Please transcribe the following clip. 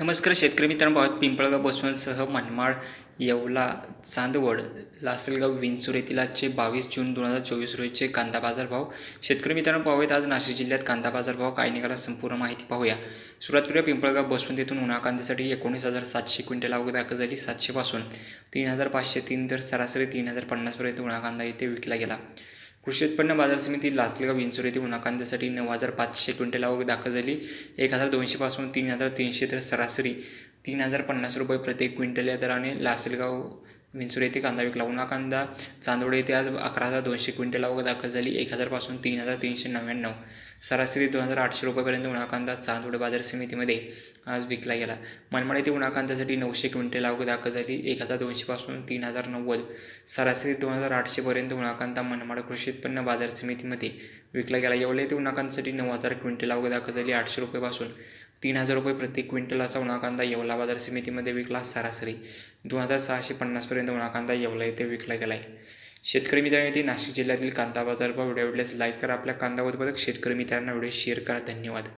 नमस्कार शेतकरी मित्रांनो पाहत पिंपळगाव बसवंतसह मनमाड येवला चांदवड लासलगाव विंचूर येथील आजचे बावीस जून दोन हजार चोवीस रोजीचे कांदा बाजार भाव. शेतकरी मित्रांनो पाहूयात आज नाशिक जिल्ह्यात कांदा बाजार भाव काय निघाला संपूर्ण माहिती पाहूया. सुरुवात करूया पिंपळगाव बसवंत येथून उन्हा कांद्यासाठी एकोणीस हजार सातशे क्विंटल आवक दाखल झाली. सातशेपासून तीन हजार पाचशे तीन तर सरासरी तीन हजार पन्नासपर्यंत उन्हा कांदा येथे विकला गेला. कृषी उत्पन्न बाजार समिती लासलगाव विंचूर येथे उन्हा कांद्यासाठी नऊ हजार पाचशे क्विंटल आवक दाखल झाली. एक हजार दोनशेपासून तीन हजार तीनशे तर सरासरी तीन हजार पन्नास रुपये प्रति क्विंटल या दराने लासलगाव विंचूर येथे कांदा विकला. उन्हा कांदा चांदवड येथे आज अकरा हजार दोनशे क्विंटल आवक दाखल झाली. एक हजारपासून तीन हजार तीनशे नव्याण्णव. सरासरी दोन हजार आठशे रुपयापर्यंत उन्हा कांदा चांदवड बाजार समितीमध्ये आज विकला गेला. मनमाड येथे उन्हा कांद्यासाठी नऊशे क्विंटल आवक दाखल झाली. एक हजार दोनशेपासून तीन हजार नव्वद. सरासरी दोन हजार आठशेपर्यंत उन्हा कांदा मनमाड कृषी उत्पन्न बाजार समितीमध्ये विकला गेला. एवढ्या येथे उन्हा कांद्यासाठी नऊ हजार क्विंटल आवक दाखल झाली. आठशे रुपयापासून तीन हजार रुपये प्रति क्विंटल असा उन्हा कांदा येवला बाजार समितीमध्ये विकला सरासरी. दोन हजार सहाशे पन्नासपर्यंत उन्हा कांदा येवला येथे विकला गेला आहे शेतकरी मित्रांनो येथे नाशिक जिल्ह्यातील कांदा बाजार भाव व्हिडिओ आवडल्यास लाईक करा. आपल्या कांदा उत्पादक शेतकरी मित्रांना व्हिडिओ शेअर करा. धन्यवाद.